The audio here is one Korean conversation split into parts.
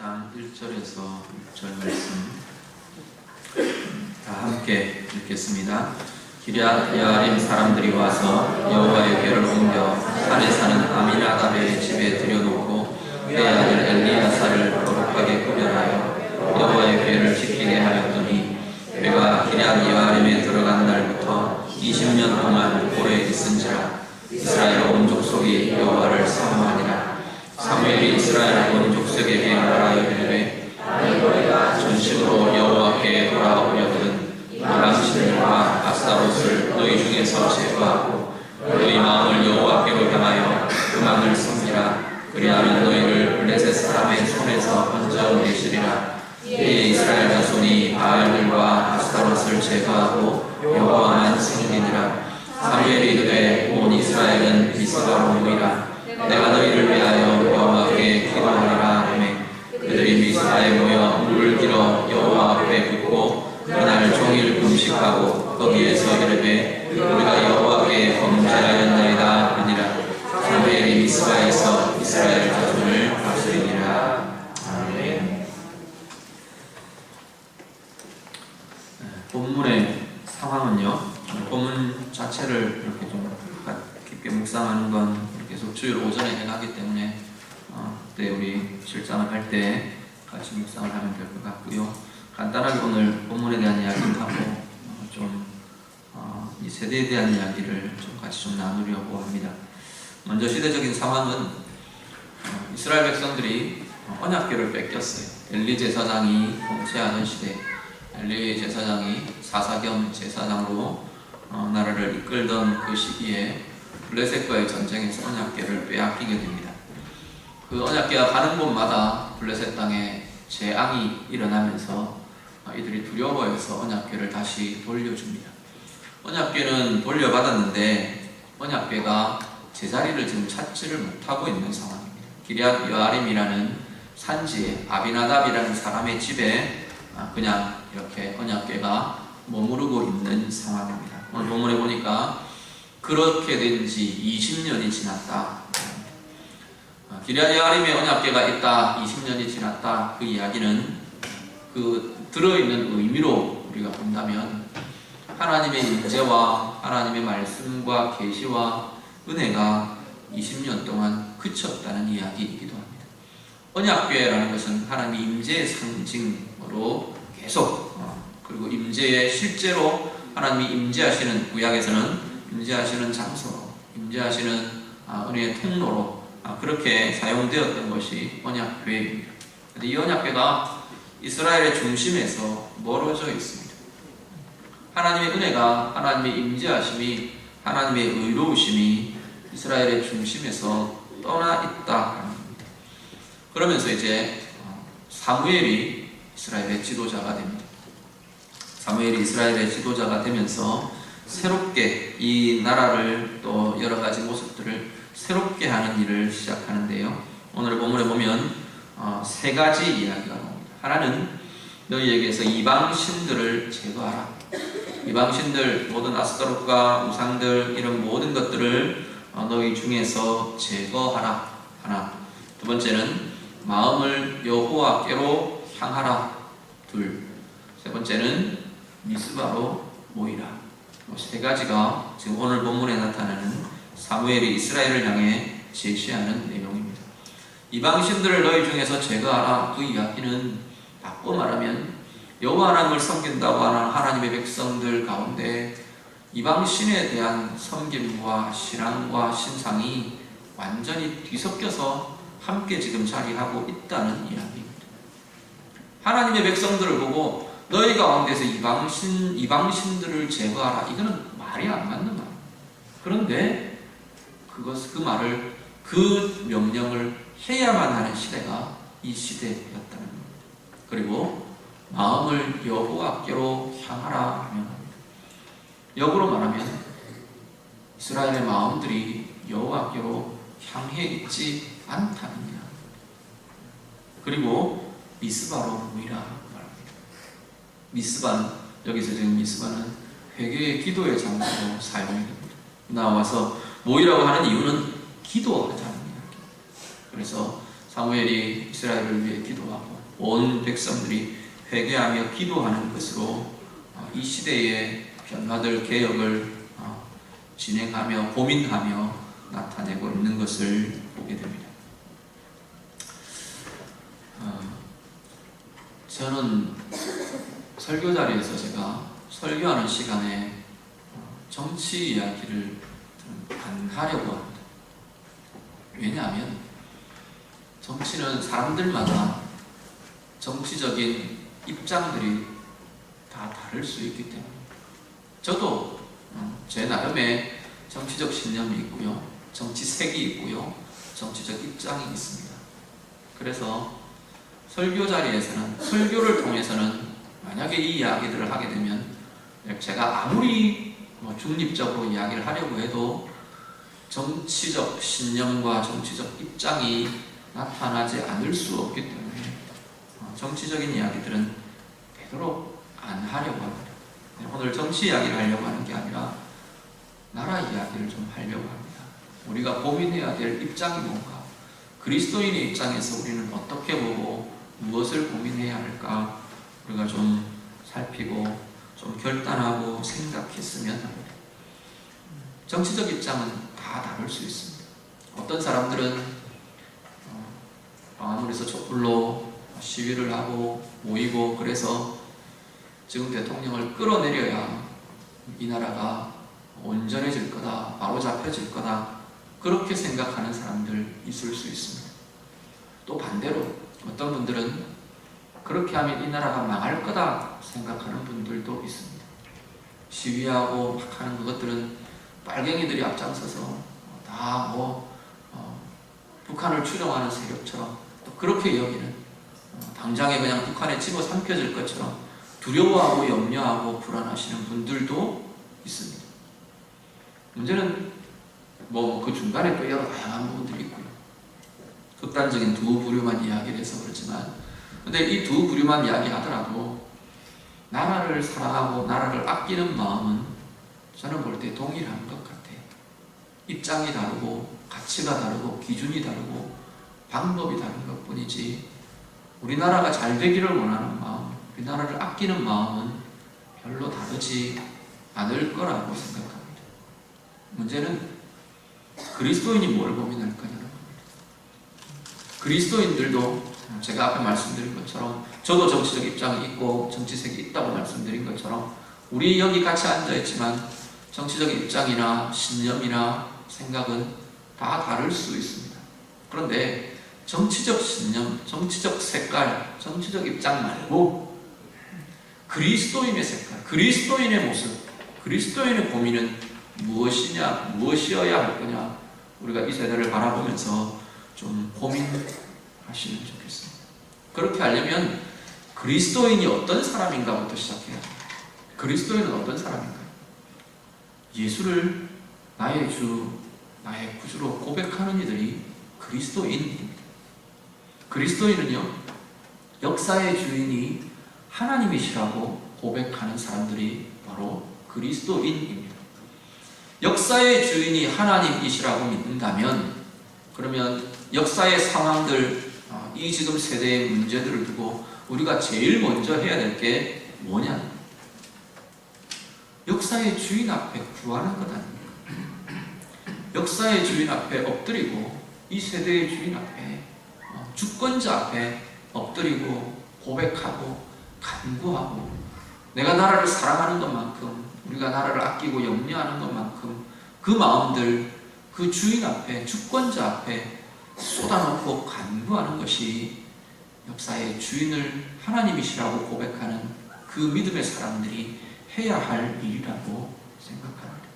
1장 1절에서 6절 말씀 다 함께 읽겠습니다. 기랴 야림 사람들이 와서 여호와의 궤를 옮겨 산에 사는 아미나답의 집에 들여놓고 그의 아들 엘리야사를 거룩하게 구별하여 여호와의 궤를 지키게 하였더니 궤가 기랴 야림에 들어간 날부터 20년 동안 오래 있은지라 이스라엘 온 족속이 여호와를 사모하니라 사무엘이 이스라엘 온 족속에게 말하여 이르되 전식으로 여호와께 돌아오려거든 이방신들과 아스타롯을 너희 중에서 제거하고 너희 마음을 여호와께로 향하여 그만을 섬기라. 그리하면 너희를 블레셋 사람의 손에서 건져 내시리라. 이에 이스라엘 자손이 바알들과 아스타롯을 제거하고 여호와만 섬기니라 사무엘이 이르되 온 이스라엘은 미스바로 모이라 내가 너희를 위하여 여호와께 기도하리라 하매 그들이 미스바에 모여 물을 길어 여호와 앞에 붓고 그날 종일 금식하고 거기에서 이르되 우리가 여호와께 범죄하였나이다 하니라 사무엘이 미스바에서 이스라엘 자손을 다스리니라 아멘 네, 본문의 상황은요 본문 자체를 이렇게 좀 깊게 묵상하는 건 계속 주일 오전에 해가기 때문에 어, 그때 우리 실장을 할 때 같이 묵상을 하면 될 것 같고요. 간단하게 오늘 본문에 대한 이야기를 하고 어, 좀 어, 이 세대에 대한 이야기를 좀 같이 좀 나누려고 합니다. 시대적인 상황은 어, 이스라엘 백성들이 언약궤를 뺏겼어요. 엘리 제사장이 통치하는 시대, 엘리 제사장이 사사겸 제사장으로 어, 나라를 이끌던 그 시기에 블레셋과의 전쟁에서 언약궤를 빼앗기게 됩니다. 그 언약궤가 가는 곳마다 블레셋 땅에 재앙이 일어나면서 어, 이들이 두려워해서 언약궤를 다시 돌려줍니다. 언약궤는 돌려받았는데 언약궤가 제자리를 지금 찾지를 못하고 있는 상황입니다. 기리앗 여아림이라는 산지에 아비나답이라는 사람의 집에 아, 그냥 이렇게 언약궤가 머무르고 있는 상황입니다. 오늘 본문에 보니까 그렇게 된 지 20년이 지났다. 기리앗 여아림에 언약궤가 있다. 20년이 지났다. 그 이야기는 그 들어있는 의미로 우리가 본다면 하나님의 인재와 하나님의 말씀과 계시와 은혜가 20년 동안 그쳤다는 이야기이기도 합니다. 언약궤라는 것은 하나님의 임재의 상징으로 계속 어, 그리고 임재의 실제로 하나님이 임재하시는 구약에서는 임재하시는 장소로 임재하시는 아, 은혜의 통로로 아, 그렇게 사용되었던 것이 언약궤입니다. 근데 이 언약궤가 이스라엘의 중심에서 멀어져 있습니다. 하나님의 은혜가 하나님의 임재하심이 하나님의 의로우심이 이스라엘의 중심에서 떠나 있다. 그러면서 이제 어, 사무엘이 이스라엘의 지도자가 됩니다. 사무엘이 이스라엘의 지도자가 되면서 새롭게 이 나라를 또 여러 가지 모습들을 새롭게 하는 일을 시작하는데요. 오늘 본문에 보면 어, 세 가지 이야기가 나옵니다. 하나는 너희에게서 이방 신들을 제거하라. 이방 신들 모든 아스타롯과 우상들 이런 모든 것들을 어, 너희 중에서 제거하라. 하나. 두 번째는 마음을 여호와께로 향하라. 둘. 세 번째는 미스바로 모이라. 뭐세 가지가 지금 오늘 본문에 나타나는 사무엘이 이스라엘을 향해 제시하는 내용입니다. 이방 신들을 너희 중에서 제거하라. 그 이야기는 바꿔 말하면 여호와 하나님을 섬긴다고 하는 하나님의 백성들 가운데 이방 신에 대한 섬김과 신앙과 신상이 완전히 뒤섞여서 함께 지금 자리하고 있다는 이야기입니다. 하나님의 백성들을 보고 너희 가운데서 이방신, 이방신들을 제거하라. 이거는 말이 안 맞는 말. 그런데 그것, 그 말을, 그 명령을 해야만 하는 시대가 이 시대였다는 겁니다. 그리고 마음을 여호와께로 향하라 합니다. 역으로 말하면 이스라엘의 마음들이 여호와께로 향해 있지 이야기. 그리고 미스바로 모이라 말합니다. 미스바는 여기서 지금 미스바는 회개의 기도의 장소로 사용이 됩니다. 나와서 모이라고 하는 이유는 기도하자는 이야기. 그래서 사무엘이 이스라엘을 위해 기도하고 온 백성들이 회개하며 기도하는 것으로 어, 이 시대에 변화될 개혁을 어, 진행하며 고민하며 나타내고 있는 것을 보게 됩니다. 어, 저는 설교 자리에서 제가 설교하는 시간에 어, 정치 이야기를 좀안 하려고 합니다. 왜냐하면 정치는 사람들마다 정치적인 입장들이 다 다를 수 있기 때문에 저도 어, 제 나름의 정치적 신념이 있고요, 정치색이 있고요, 정치적 입장이 있습니다. 그래서 설교 자리에서는 설교를 통해서는 만약에 이 이야기들을 하게 되면 제가 아무리 뭐 중립적으로 이야기를 하려고 해도 정치적 신념과 정치적 입장이 나타나지 않을 수 없기 때문에 어, 정치적인 이야기들은 되도록 안 하려고 합니다. 네, 오늘 정치 이야기를 하려고 하는 게 아니라 나라 이야기를 좀 하려고 합니다. 우리가 고민해야 될 입장이 뭔가 그리스도인의 입장에서 우리는 어떻게 보고 무엇을 고민해야 할까 우리가 좀 살피고 좀 결단하고 생각했으면 합니다. 정치적 입장은 다 다를 수 있습니다. 어떤 사람들은 어, 광화문에서 촛불로 시위를 하고 모이고 그래서 지금 대통령을 끌어내려야 이 나라가 온전해질 거다, 바로 잡혀질 거다 그렇게 생각하는 사람들 있을 수 있습니다. 또 반대로 어떤 분들은 그렇게 하면 이 나라가 망할 거다 생각하는 분들도 있습니다. 시위하고 막 하는 그것들은 빨갱이들이 앞장서서 다뭐 어, 북한을 추종하는 세력처럼 또 그렇게 여기는 어, 당장에 그냥 북한에 집어 삼켜질 것처럼 두려워하고 염려하고 불안하시는 분들도 있습니다. 문제는 뭐 그 중간에 또 여러 다양한 부분들이 있고요. 극단적인 두 부류만 이야기를 해서 그렇지만 근데 이 두 부류만 이야기하더라도 나라를 사랑하고 나라를 아끼는 마음은 저는 볼 때 동일한 것 같아요. 입장이 다르고 가치가 다르고 기준이 다르고 방법이 다른 것 뿐이지 우리나라가 잘 되기를 원하는 마음, 우리나라를 아끼는 마음은 별로 다르지 않을 거라고 생각합니다. 문제는 그리스도인이 뭘 고민할 거냐는 겁니다. 그리스도인들도 제가 앞에 말씀드린 것처럼 저도 정치적 입장이 있고 정치색이 있다고 말씀드린 것처럼 우리 여기 같이 앉아 있지만 정치적 입장이나 신념이나 생각은 다 다를 수 있습니다. 그런데 정치적 신념, 정치적 색깔, 정치적 입장 말고 그리스도인의 색깔, 그리스도인의 모습, 그리스도인의 고민은 무엇이냐, 무엇이어야 할 거냐, 우리가 이 세대를 바라보면서 좀 고민하시면 좋겠습니다. 그렇게 하려면 그리스도인이 어떤 사람인가부터 시작해야 합니다. 그리스도인은 어떤 사람인가요? 예수를 나의 주, 나의 구주로 고백하는 이들이 그리스도인입니다. 그리스도인은요, 역사의 주인이 하나님이시라고 고백하는 사람들이 바로 그리스도인입니다. 역사의 주인이 하나님이시라고 믿는다면, 그러면 역사의 상황들, 어, 이 지금 세대의 문제들을 두고 우리가 제일 먼저 해야 될 게 뭐냐? 역사의 주인 앞에 구하는 것 아닙니까? 역사의 주인 앞에 엎드리고 이 세대의 주인 앞에 어, 주권자 앞에 엎드리고 고백하고 간구하고 내가 나라를 사랑하는 것만큼 우리가 나라를 아끼고 염려하는 것만큼 그 마음들 그 주인 앞에 주권자 앞에 쏟아놓고 간구하는 것이 역사의 주인을 하나님이시라고 고백하는 그 믿음의 사람들이 해야 할 일이라고 생각합니다.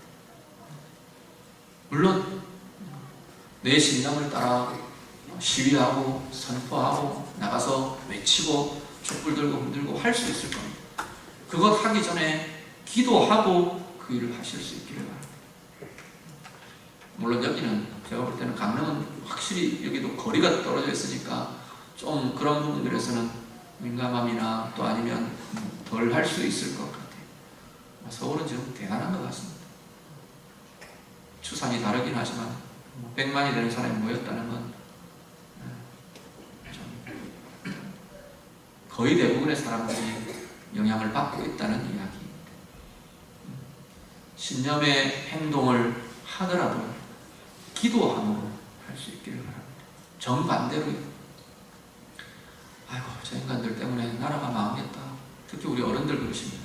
물론 내 신념을 따라 시위하고 선포하고 나가서 외치고 촛불 들고 흔들고 할 수 있을 겁니다. 그것 하기 전에 기도하고 그 일을 하실 수 있기를 바랍니다. 물론 여기는 제가 볼 때는 강릉은 확실히 여기도 거리가 떨어져 있으니까 좀 그런 부분들에서는 민감함이나 또 아니면 덜 할 수 있을 것 같아요. 서울은 지금 대단한 것 같습니다. 추산이 다르긴 하지만 100만이 되는 사람이 모였다는 건 거의 대부분의 사람들이 영향을 받고 있다는 이야기. 신념의 행동을 하더라도 기도함으로 할 수 있기를 바랍니다. 정반대로 아이고 저 인간들 때문에 나라가 망했다. 특히 우리 어른들 그러십니다.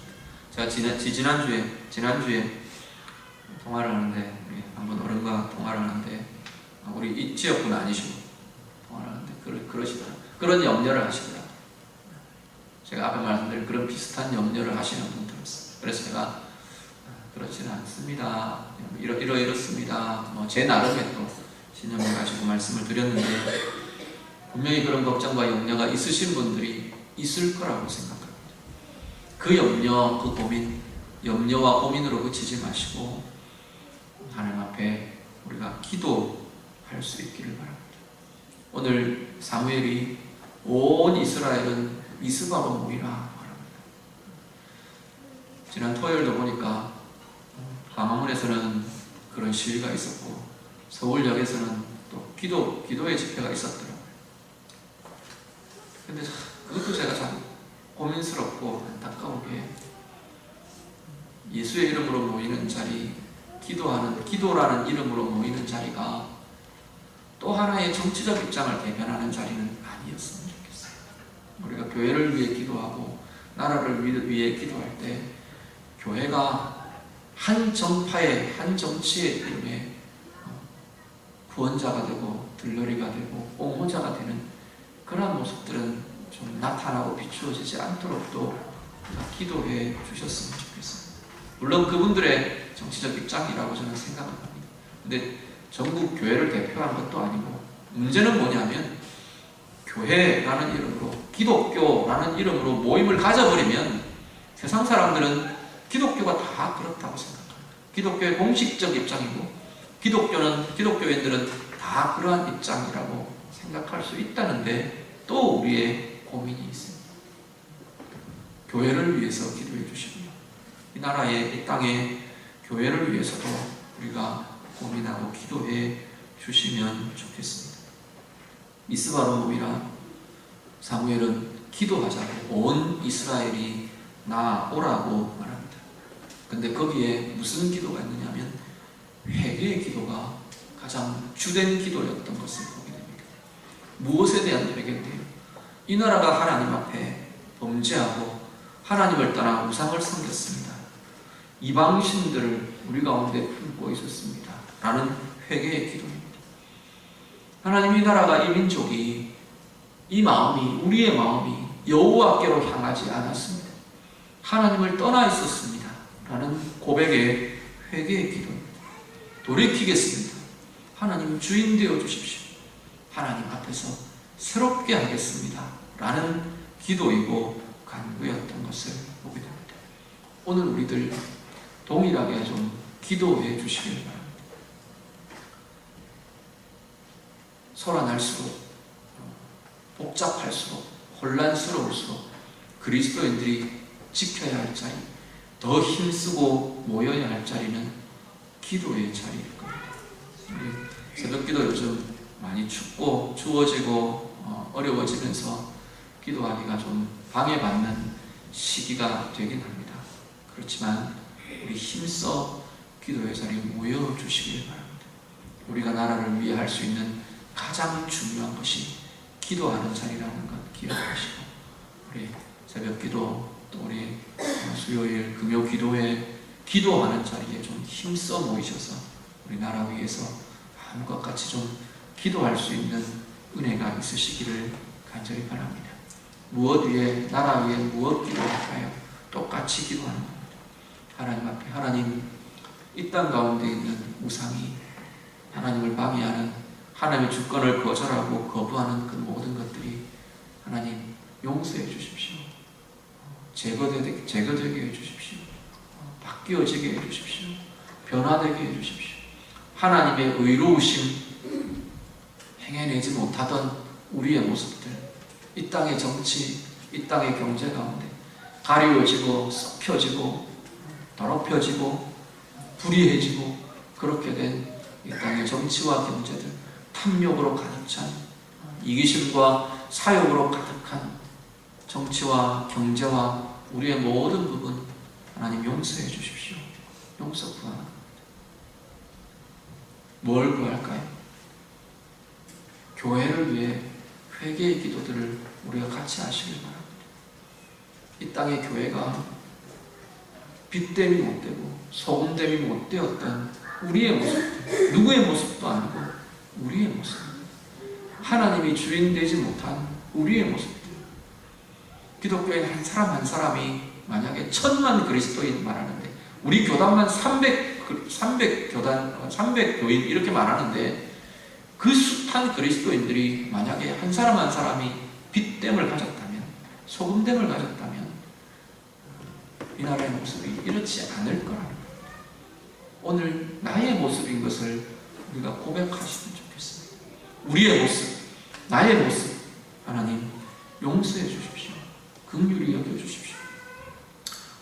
제가 지난, 지- 지난주에 지난주에 통화를 하는데 한번 어른과 통화를 하는데 아, 우리 이 지역분 아니시고 통화를 하는데 그러, 그러시더라. 그런 염려를 하시더라. 제가 앞에 말씀드린 그런 비슷한 염려를 하시는 분 들었어요. 그래서 제가 아, 그렇지는 않습니다. 이러, 이러 이렇습니다. 뭐 제 나름의 또 신념을 가지고 말씀을 드렸는데 분명히 그런 걱정과 염려가 있으신 분들이 있을 거라고 생각합니다. 그 염려, 그 고민, 염려와 고민으로 그치지 마시고 하나님 앞에 우리가 기도할 수 있기를 바랍니다. 오늘 사무엘이 온 이스라엘은 미스바로 모이라 말합니다. 지난 토요일도 보니까 광화문에서는 그런 시위가 있었고 서울역에서는 또 기도 기도의 집회가 있었더라고요. 근데 참 그것도 제가 참 고민스럽고 안타까우게 예수의 이름으로 모이는 자리, 기도하는 기도라는 이름으로 모이는 자리가 또 하나의 정치적 입장을 대변하는 자리는 좋겠어요. 우리가 교회를 위해 기도하고 나라를 위- 위해 기도할 때 교회가 한 정파의 한 정치의 이름에 어, 구원자가 되고 들러리가 되고 옹호자가 되는 그러한 모습들은 좀 나타나고 비추어지지 않도록 또 기도해 주셨으면 좋겠습니다. 물론 그분들의 정치적 입장이라고 저는 생각을 합니다. 근데 전국 교회를 대표하는 것도 아니고 문제는 뭐냐면 교회라는 이름으로 기독교라는 이름으로 모임을 가져버리면 세상 사람들은 기독교가 다 그렇다고 생각합니다. 기독교의 공식적 입장이고 기독교는 기독교인들은 다 그러한 입장이라고 생각할 수 있다는데 또 우리의 고민이 있습니다. 교회를 위해서 기도해 주시고요. 이 나라의 이 땅의 교회를 위해서도 우리가 고민하고 기도해 주시면 좋겠습니다. 미스바로 모이라 사무엘은 기도하자고 온 이스라엘이 나오라고 말합니다. 근데 거기에 무슨 기도가 있느냐면 회개의 기도가 가장 주된 기도였던 것을 보게 됩니다. 무엇에 대한 회개인데요? 이 나라가 하나님 앞에 범죄하고 하나님을 떠나 우상을 섬겼습니다. 이방신들을 우리 가운데 품고 있었습니다. 라는 회개의 기도입니다. 하나님 이 나라가 이 민족이 이 마음이 우리의 마음이 여호와께로 향하지 않았습니다. 하나님을 떠나 있었습니다. 라는 고백의 회개의 기도입니다. 돌이키겠습니다. 하나님 주인 되어 주십시오. 하나님 앞에서 새롭게 하겠습니다. 라는 기도이고 간구였던 것을 보게 됩니다. 오늘 우리들 동일하게 좀 기도해 주시길 바랍니다. 소란할수록 복잡할수록 혼란스러울수록 그리스도인들이 지켜야 할 자리, 더 힘쓰고 모여야 할 자리는 기도의 자리일 겁니다. 새벽기도 요즘 많이 춥고 추워지고 어, 어려워지면서 기도하기가 좀 방해받는 시기가 되긴 합니다. 그렇지만 우리 힘써 기도의 자리에 모여 주시길 바랍니다. 우리가 나라를 위해 할 수 있는 가장 중요한 것이 기도하는 자리라는 것 기억하시고 우리 새벽 기도 또 우리 수요일 금요 기도회 기도하는 자리에 좀 힘써 모이셔서 우리 나라 위해서 마음과 같이 좀 기도할 수 있는 은혜가 있으시기를 간절히 바랍니다. 무엇 위에 나라 위에 무엇 기도할까요? 똑같이 기도하는 겁니다. 하나님 앞에 하나님 이 땅 가운데 있는 우상이 하나님을 방해하는 하나님의 주권을 거절하고 거부하는 그 모든 것들이 하나님 용서해 주십시오. 제거되게, 제거되게 해 주십시오. 바뀌어지게 해 주십시오. 변화되게 해 주십시오. 하나님의 의로우심 행해내지 못하던 우리의 모습들, 이 땅의 정치, 이 땅의 경제 가운데 가리워지고 썩혀지고 더럽혀지고 불의해지고 그렇게 된 이 땅의 정치와 경제들 탐욕으로 가득 찬 이기심과 사욕으로 가득한 정치와 경제와 우리의 모든 부분 하나님 용서해 주십시오. 용서 구하는 뭘 구할까요? 교회를 위해 회개의 기도들을 우리가 같이 하시길 바랍니다. 이 땅의 교회가 빛됨이 못되고 소금됨이 못되었던 우리의 모습, 누구의 모습도 아니고 우리의 모습, 하나님이 주인 되지 못한 우리의 모습들. 기독교인 한 사람 한 사람이 만약에 천만 그리스도인 말하는데 우리 교단만 300 300 교단 300 교인 이렇게 말하는데 그 숱한 그리스도인들이 만약에 한 사람 한 사람이 빛됨을 가졌다면 소금됨을 가졌다면 이 나라의 모습이 이렇지 않을 거라는 거예요. 오늘 나의 모습인 것을 우리가 고백하시면 좋겠습니다. 우리의 모습, 나의 모습 하나님 용서해 주십시오. 긍휼히 여겨 주십시오.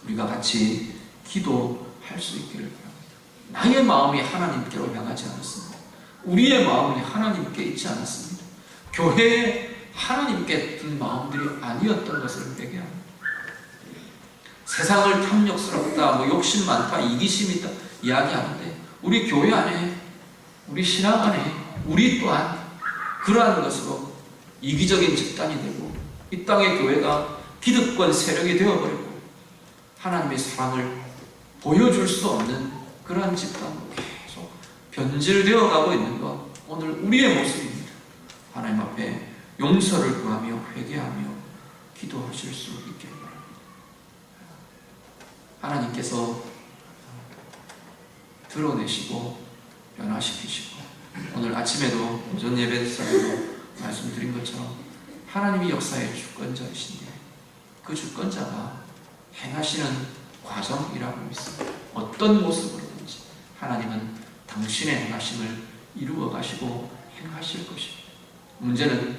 우리가 같이 기도할 수 있기를 바랍니다. 나의 마음이 하나님께로 향하지 않았습니다. 우리의 마음이 하나님께 있지 않았습니다. 교회에 하나님께 든 마음들이 아니었던 것을 회개합니다. 세상을 탐욕스럽다, 뭐 욕심 많다, 이기심 있다 이야기하는데 우리 교회 안에, 우리 신앙 안에 우리 또한 그러한 것으로 이기적인 집단이 되고 이 땅의 교회가 기득권 세력이 되어버리고 하나님의 사랑을 보여줄 수 없는 그러한 집단으로 계속 변질되어 가고 있는 것 오늘 우리의 모습입니다. 하나님 앞에 용서를 구하며 회개하며 기도하실 수 있게 바랍니다. 하나님께서 드러내시고 변화시키시고 오늘 아침에도 오전 예배에서도 말씀드린 것처럼 하나님이 역사의 주권자이신데 그 주권자가 행하시는 과정이라고 믿습니다. 어떤 모습으로든지 하나님은 당신의 행하심을 이루어 가시고 행하실 것입니다. 문제는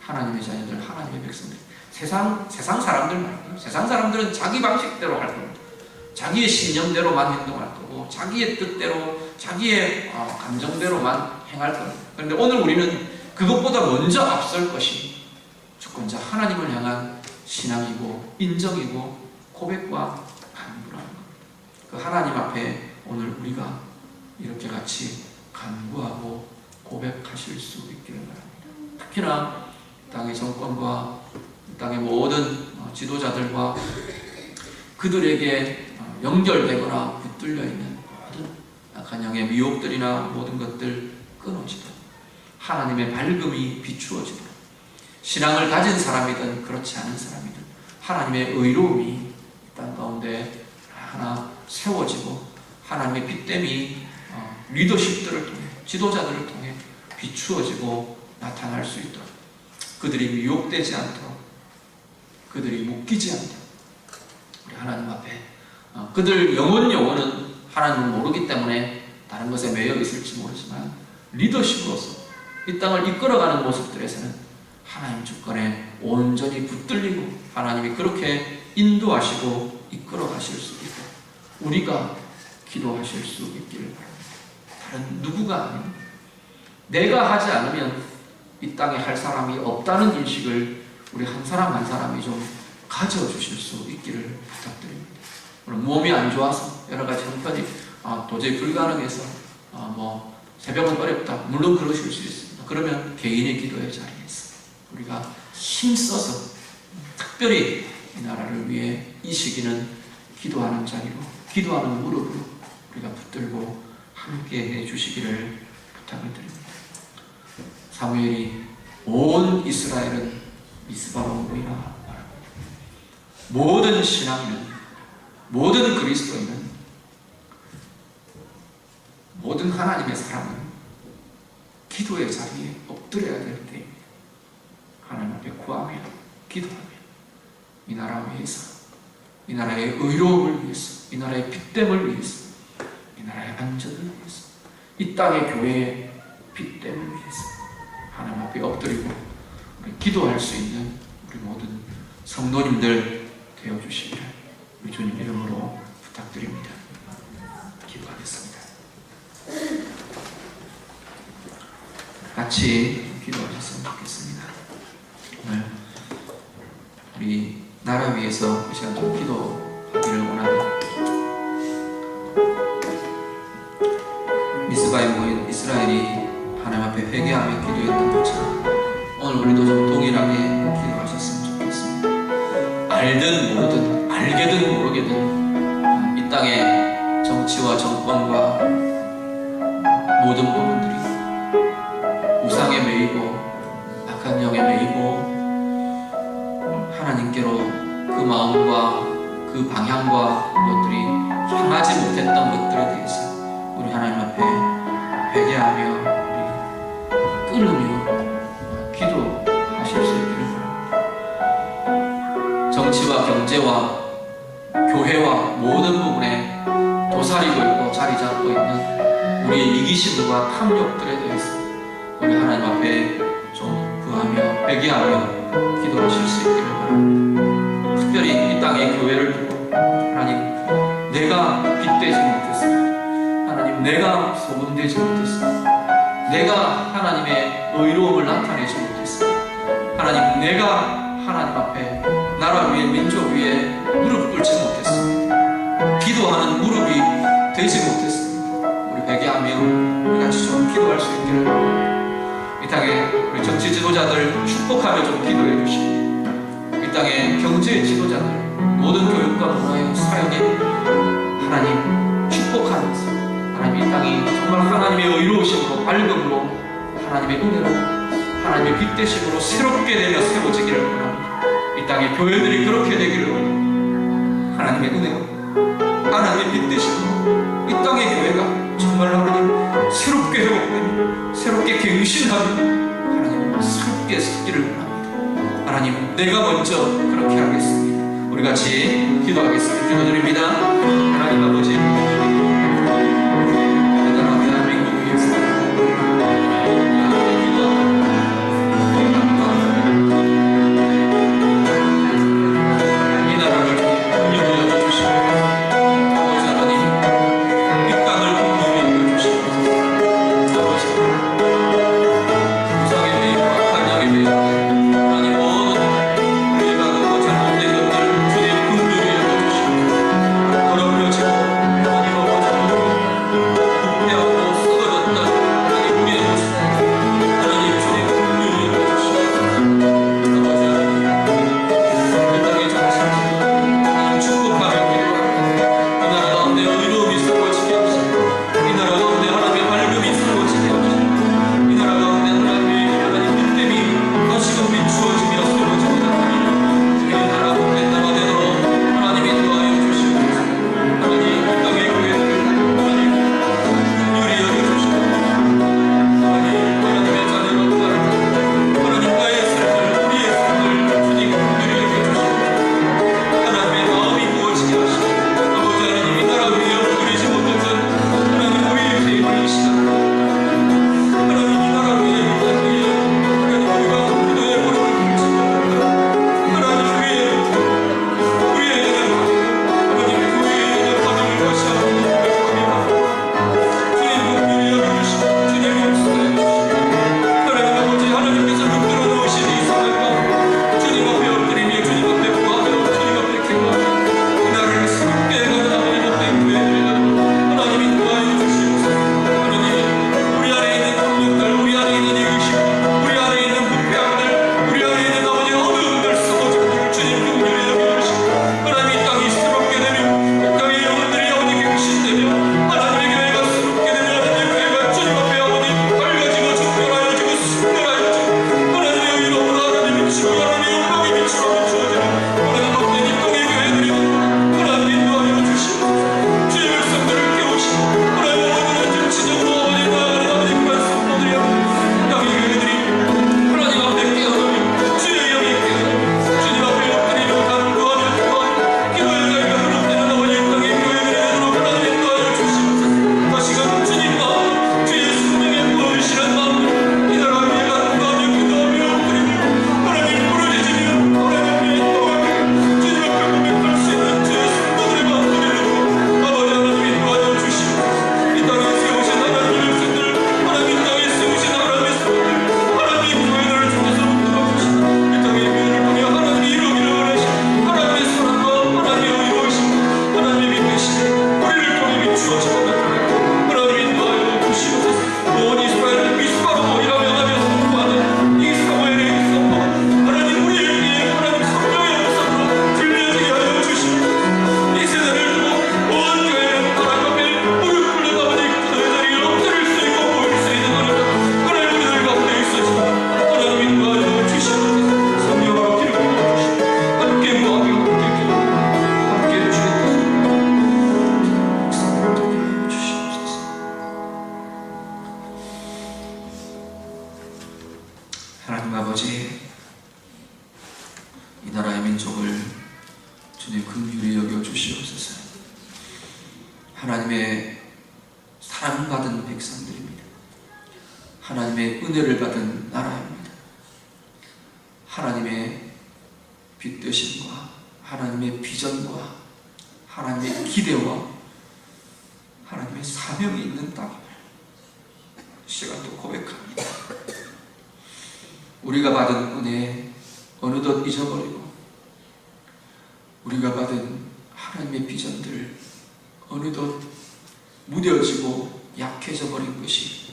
하나님의 자녀들, 하나님의 백성들, 세상 세상 사람들 말고요. 세상 사람들은 자기 방식대로 할 겁니다. 자기의 신념대로만 행동할 거고, 자기의 뜻대로, 자기의 어, 감정대로만 행할 겁니다. 그런데 오늘 우리는 그것보다 먼저 앞설 것이 주권자 하나님을 향한 신앙이고 인정이고 고백과 간구라는 겁니다. 그 하나님 앞에 오늘 우리가 이렇게 같이 간구하고 고백하실 수 있기를 바랍니다. 특히나 땅의 정권과 땅의 모든 어, 지도자들과 그들에게 어, 연결되거나 붙들려 있는 모든 약한 영의 미혹들이나 모든 것들 끊어지도록 하나님의 밝음이 비추어지도록 신앙을 가진 사람이든 그렇지 않은 사람이든 하나님의 의로움이 땅 가운데 하나 세워지고 하나님의 빛됨이 어, 리더십들을 통해 지도자들을 통해 비추어지고 나타날 수 있도록 그들이 미혹되지 않도록 그들이 묶이지 않도록 우리 하나님 앞에 어, 그들 영혼 영혼은 하나님을 모르기 때문에 다른 것에 매여 있을지 모르지만 리더십으로서 이 땅을 이끌어가는 모습들에서는 하나님 주권에 온전히 붙들리고 하나님이 그렇게 인도하시고 이끌어 가실 수 있고 우리가 기도하실 수 있기를 바랍니다. 다른 누구가 아닌 내가 하지 않으면 이 땅에 할 사람이 없다는 인식을 우리 한 사람 한 사람이 좀 가져주실 수 있기를 부탁드립니다. 몸이 안 좋아서 여러 가지 형편이 아, 도저히 불가능해서 아, 뭐 새벽은 어렵다. 물론 그러실 수 있습니다. 그러면 개인의 기도의 자리에서 우리가 힘써서 특별히 이 나라를 위해 이 시기는 기도하는 자리로 기도하는 무릎으로 우리가 붙들고 함께 해 주시기를 부탁을 드립니다. 사무엘이 온 이스라엘은 미스바로 모이라 말합니다. 모든 신앙인은 모든 그리스도인은 모든 하나님의 사람은 기도의 자리에 엎드려야 될 때입니다. 하나님 앞에 구하며 기도하며 이 나라 위해서 이 나라의 의로움을 위해서 이 나라의 빛됨을 위해서 이 나라의 안전을 위해서 이 땅의 교회의 빛됨을 위해서 하나님 앞에 엎드리고 기도할 수 있는 우리 모든 성도님들 되어주시기를 우리 주님 이름으로 부탁드립니다. 같이 기도하셨으면 좋겠습니다. 오늘 우리 나라 위해서 이 시간 좀 기도하기를 원합니다. 미스바에 모인 이스라엘이 하나님 앞에 회개하며 기도했던 것처럼 오늘 우리도 좀 동일하게 기도하셨으면 좋겠습니다. 알든 모르든 알게든 모르게든 이 땅의 정치와 정권과 모든 부분들이 우상에 매이고 악한 영에 매이고 하나님께로 그 마음과 그 방향과 것들이 향하지 못했던 것들에 대해서 우리 하나님 앞에 회개하며 우리 끊으며 기도하실 수 있기를 바랍니다. 정치와 경제와 교회와 모든 부분에 도사리고 있고 자리 잡고 있는 우리의 이기심과 탐욕들에 대해서 우리 하나님 앞에 좀 구하며 회개하며 기도하실 수 있기를 바랍니다. 특별히 이 땅의 교회를 두고 하나님 내가 빗대지 못했습니다. 하나님 내가 소금되지 못했습니다. 내가 하나님의 의로움을 나타내지 못했습니다. 하나님 내가 하나님 앞에 나라 위에 민족 위에 무릎 꿇지 못했습니다. 기도하는 무릎이 되지 못했습 같이 좀 기도할 수 있기를 이 땅에 우리 정치 지도자들 축복하며 좀 기도해 주시고 이 땅의 경제 지도자들 모든 교육과 문화의 사역에 하나님 축복하면서 하나님 이 땅이 정말 하나님의 의로우심으로 밝음으로 하나님의 은혜로 하나님의 빛 대심으로 새롭게 되며 세워지기를 원합니다. 이 땅의 교회들이 그렇게 되기를 원합니다. 하나님의 은혜로 하나님의 빛 대심으로 이 땅의 교회가 정말 하나님 새롭게 회복되며 새롭게 갱신하며 하나님 새롭게 서기를 원합니다. 하나님 내가 먼저 그렇게 하겠습니다. 우리 같이 기도하겠습니다. 기도드립니다. 하나님 아버지 기대와 하나님의 사명이 있는 땅임을 시간도 고백합니다. 우리가 받은 은혜 어느덧 잊어버리고 우리가 받은 하나님의 비전들 어느덧 무뎌지고 약해져 버린 것이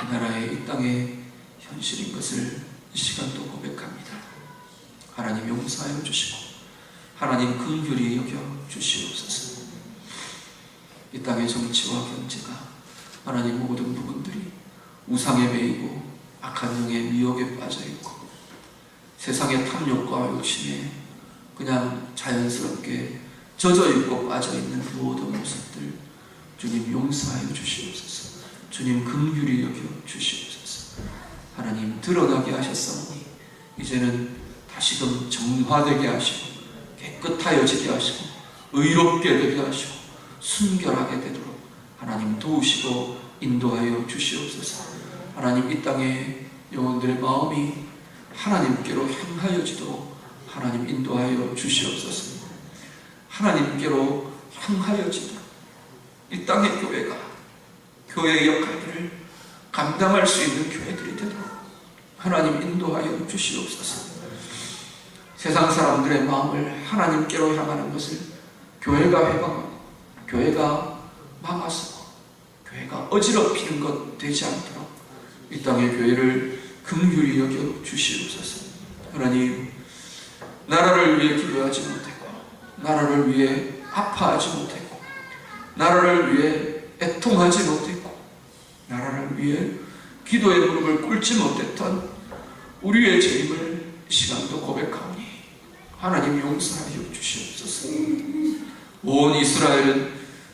이 나라의 이 땅의 현실인 것을 이 시간도 고백합니다. 하나님 용서하여 주시고 하나님 긍휼히 여겨 주시옵소서. 이 땅의 정치와 경제가 하나님 모든 부분들이 우상에 매이고 악한 영의 미혹에 빠져 있고 세상의 탐욕과 욕심에 그냥 자연스럽게 젖어 있고 빠져 있는 모든 모습들 주님 용서하여 주시옵소서. 주님 긍휼히 여겨 주시옵소서. 하나님 드러나게 하셨사오니 이제는 다시금 정화되게 하시고 깨끗하여지게 하시고 의롭게 되게 하시고 순결하게 되도록 하나님 도우시고 인도하여 주시옵소서. 하나님 이 땅의 영혼들의 마음이 하나님께로 향하여지도록 하나님 인도하여 주시옵소서. 하나님께로 향하여지도록 이 땅의 교회가 교회의 역할들을 감당할 수 있는 교회들이 되도록 하나님 인도하여 주시옵소서. 세상 사람들의 마음을 하나님께로 향하는 것을 교회가 회방하고 교회가 막아서고 교회가 어지럽히는 것 되지 않도록 이 땅의 교회를 긍휼히 여겨 주시옵소서. 하나님 나라를 위해 기도하지 못했고 나라를 위해 아파하지 못했고 나라를 위해 애통하지 못했고 나라를 위해 기도의 무릎을 꿇지 못했던 우리의 죄임을 이 시간도 고백하오니 하나님 용서하여 주시옵소서. 온 이스라엘은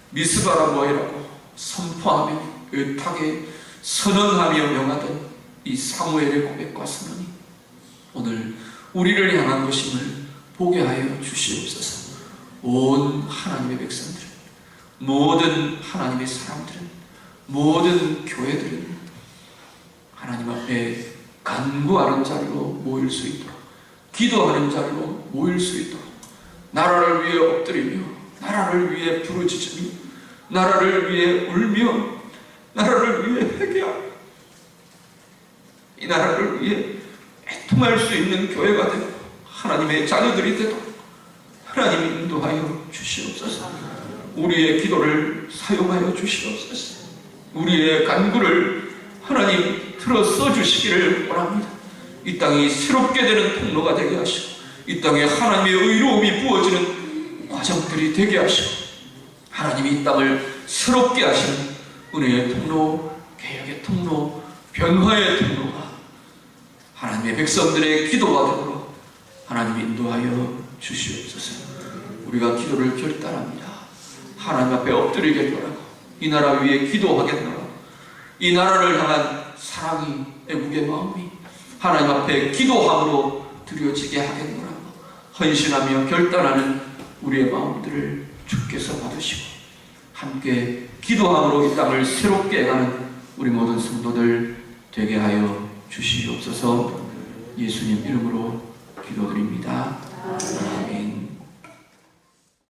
미스바라 모이라고 선포하며 의탁에 선언하며 명하던 이 사무엘의 고백과 선언이 오늘 우리를 향한 것임을 보게 하여 주시옵소서. 온 하나님의 백성들, 모든 하나님의 사람들은, 모든 교회들은 하나님 앞에 간구하는 자리로 모일 수 있도록, 기도하는 자리로 모일 수 있도록, 나라를 위해 엎드리며, 나라를 위해 부르짖으며, 나라를 위해 울며, 나라를 위해 회개하며, 이 나라를 위해 애통할 수 있는 교회가 되고 하나님의 자녀들이 되도록 하나님 인도하여 주시옵소서. 우리의 기도를 사용하여 주시옵소서. 우리의 간구를 하나님 들어 써 주시기를 원합니다. 이 땅이 새롭게 되는 통로가 되게 하시고 이 땅에 하나님의 의로움이 부어지는 과정들이 되게 하시고 하나님이 이 땅을 새롭게 하시는 은혜의 통로, 개혁의 통로, 변화의 통로가 하나님의 백성들의 기도가 되도록 하나님 인도하여 주시옵소서. 우리가 기도를 결단합니다. 하나님 앞에 엎드리게 하고 이 나라 위에 기도하겠노라. 이 나라를 향한 사랑이 애국의 마음이 하나님 앞에 기도함으로 드려지게 하겠노라. 헌신하며 결단하는 우리의 마음들을 주께서 받으시고 함께 기도함으로 이 땅을 새롭게 해가는 우리 모든 성도들 되게 하여 주시옵소서 예수님 이름으로 기도드립니다. 아멘.